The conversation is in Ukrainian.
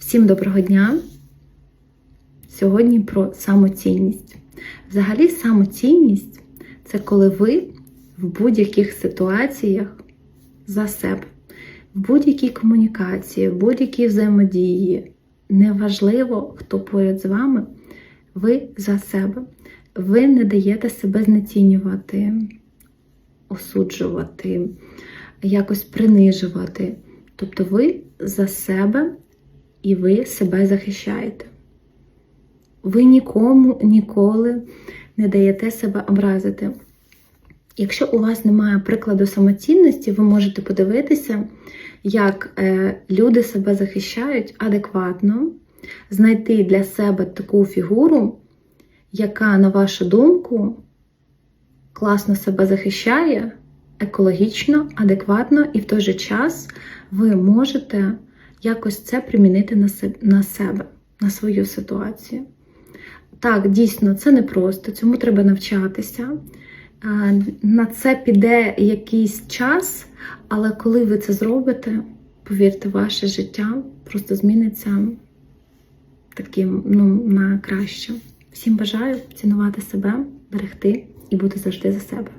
Всім доброго дня! Сьогодні про самоцінність. Взагалі, самоцінність це коли ви в будь-яких ситуаціях за себе, в будь-якій комунікації, в будь-якій взаємодії. Неважливо, хто поряд з вами, ви за себе. Ви не даєте себе знецінювати, осуджувати, якось принижувати. Тобто ви за себе і ви себе захищаєте. Ви нікому ніколи не даєте себе образити. Якщо у вас немає прикладу самоцінності, ви можете подивитися, як е, люди себе захищають адекватно, знайти для себе таку фігуру, яка, на вашу думку, класно себе захищає, екологічно, адекватно, і в той же час ви можете якось це примінити на себе, на, свою ситуацію. Так, дійсно, це непросто, цьому треба навчатися. На це піде якийсь час, але коли ви це зробите, повірте, ваше життя просто зміниться таким ну, на краще. Всім бажаю цінувати себе, берегти і бути завжди за себе.